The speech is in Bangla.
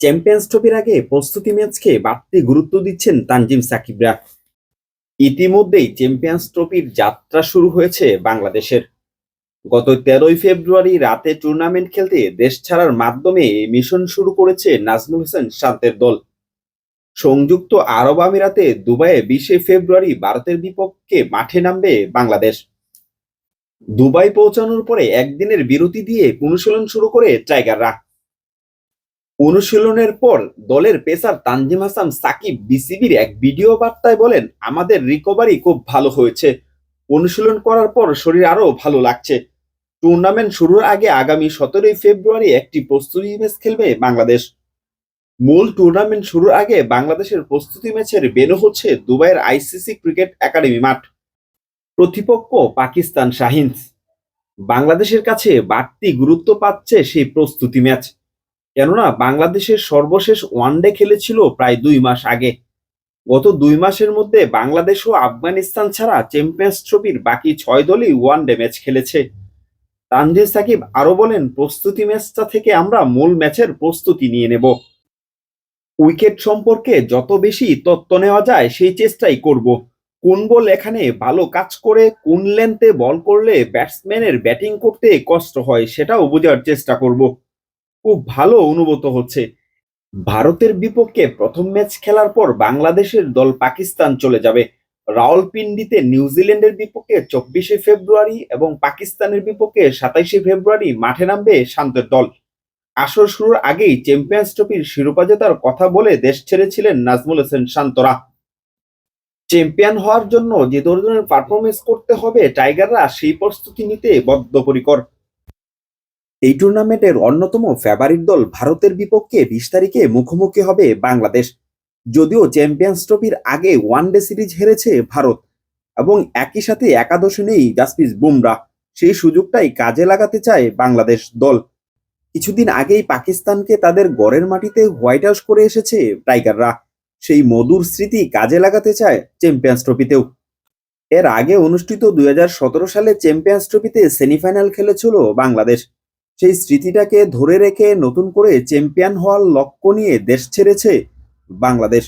চ্যাম্পিয়ন্স ট্রফির আগে প্রস্তুতি ম্যাচকে বাড়তি গুরুত্ব দিচ্ছেন তানজিম সাকিবরা। ইতিমধ্যেই চ্যাম্পিয়ন্স ট্রফির যাত্রা শুরু হয়েছে বাংলাদেশের। গত তেরোই ফেব্রুয়ারি রাতে টুর্নামেন্ট খেলতে দেশ ছাড়ার মাধ্যমে মিশন শুরু করেছে নাজমুল হোসেন শান্তের দল। সংযুক্ত আরব আমিরাতে দুবাইয়ে বিশে ফেব্রুয়ারি ভারতের বিপক্ষে মাঠে নামবে বাংলাদেশ। দুবাই পৌঁছানোর পরে একদিনের বিরতি দিয়ে অনুশীলন শুরু করে টাইগাররা অনুশীলনের পর দলের পেসার তানজিম হাসান সাকিব বিসিবির এক ভিডিও বার্তায় বলেন, আমাদের রিকভারি খুব ভালো হয়েছে। অনুশীলন করার পর শরীর আরও ভালো লাগছে। টুর্নামেন্ট শুরুর আগে আগামী সতেরোই ফেব্রুয়ারি একটি প্রস্তুতি ম্যাচ খেলবে বাংলাদেশ। মূল টুর্নামেন্ট শুরুর আগে বাংলাদেশের প্রস্তুতি ম্যাচের বেনু হচ্ছে দুবাইয়ের আইসিসি ক্রিকেট একাডেমি মাঠ। প্রতিপক্ষ পাকিস্তান শাহিনস। বাংলাদেশের কাছে বাড়তি গুরুত্ব পাচ্ছে সেই প্রস্তুতি ম্যাচ। কেননা বাংলাদেশের সর্বশেষ ওয়ানডে খেলেছিল প্রায় দুই মাস আগে। গত দুই মাসের মধ্যে বাংলাদেশ ও আফগানিস্তান ছাড়া চ্যাম্পিয়ন্স ট্রফির বাকি ছয় দলই ওয়ানডে ম্যাচ খেলেছে। তানজিদ সাকিব আরও বলেন, প্রস্তুতি ম্যাচটা থেকে আমরা মূল ম্যাচের প্রস্তুতি নিয়ে নেব। উইকেট সম্পর্কে যত বেশি তত্ত্ব নেওয়া যায়, সেই চেষ্টাই করব। কোন বল এখানে ভালো কাজ করে, কোন লেন্থে বল করলে ব্যাটসম্যানের ব্যাটিং করতে কষ্ট হয়, সেটাও বোঝার চেষ্টা করব। খুব ভালো অনুভূত হচ্ছে। ভারতের বিপক্ষে প্রথম ম্যাচ খেলার পর বাংলাদেশের দল পাকিস্তান চলে যাবে। রাওয়ালপিন্ডিতে নিউজিল্যান্ডের বিপক্ষে চব্বিশে ফেব্রুয়ারি এবং পাকিস্তানের বিপক্ষে সাতাইশে ফেব্রুয়ারি মাঠে নামবে শান্তের দল। আসর শুরুর আগেই চ্যাম্পিয়ন্স ট্রফির শিরোপা জেতার কথা বলে দেশ ছেড়েছিলেন নাজমুল হোসেন শান্তরা। চ্যাম্পিয়ন হওয়ার জন্য যে ধরনের পারফরমেন্স করতে হবে, টাইগাররা সেই প্রস্তুতি নিতে বদ্ধপরিকর। এই টুর্নামেন্টের অন্যতম ফেভারিট দল ভারতের বিপক্ষে বিশ তারিখে মুখোমুখি হবে বাংলাদেশ। যদিও চ্যাম্পিয়ন্স ট্রফির আগে ওয়ানডে সিরিজ হেরেছে ভারত এবং একই সাথে একাদশে নেই জাসপ্রিত বুমরা সেই সুযোগটাই কাজে লাগাতে চায় বাংলাদেশ দল। কিছুদিন আগেই পাকিস্তানকে তাদের গড়ের মাটিতে হোয়াইট হাউস করে এসেছে টাইগাররা। সেই মধুর স্মৃতি কাজে লাগাতে চায় চ্যাম্পিয়ন্স ট্রফিতেও এর আগে অনুষ্ঠিত দুই হাজার সতেরো সালে চ্যাম্পিয়ন্স ট্রফিতে সেমিফাইনাল খেলেছিল বাংলাদেশ। সেই স্মৃতিটাকে ধরে রেখে নতুন করে চ্যাম্পিয়ন হওয়ার লক্ষ্য নিয়ে দেশ ছেড়েছে বাংলাদেশ।